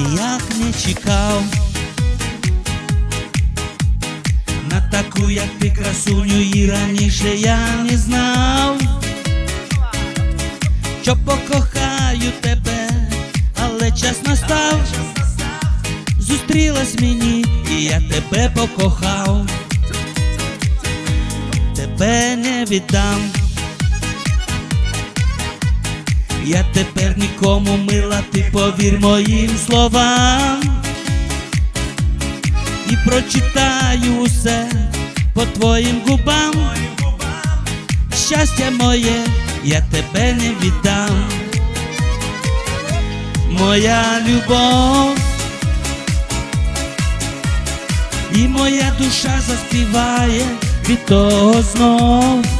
ніяк не чекав. На таку, як ти красуню, і раніше я не знав, що покохаю тебе, але час настав, зустрілась мені, і я тебе покохав, тебе не віддам. Я тепер нікому мила, ти повір моїм словам і прочитаю усе по твоїм губам. Щастя моє, я тебе не віддам. Моя любов і моя душа заспіває від того знов.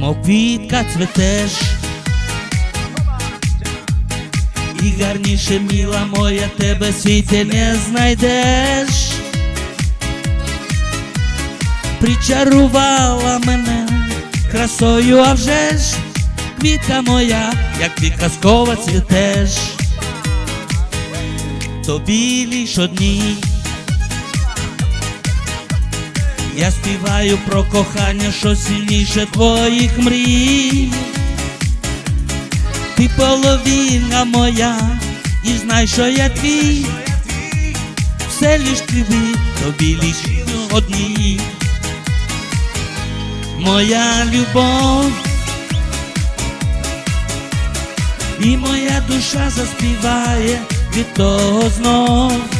мов квітка цветеш, і гарніше міла моя тебе світі не знайдеш, причарувала мене красою, а вже ж квітка моя, як ти казково цвітеш, тобі лиш одній. Я співаю про кохання, що сильніше твоїх мрій. Ти половина моя, і знай, що я твій, все лиш тобі, тобі лиш одній. Моя любов і моя душа заспіває від того знов.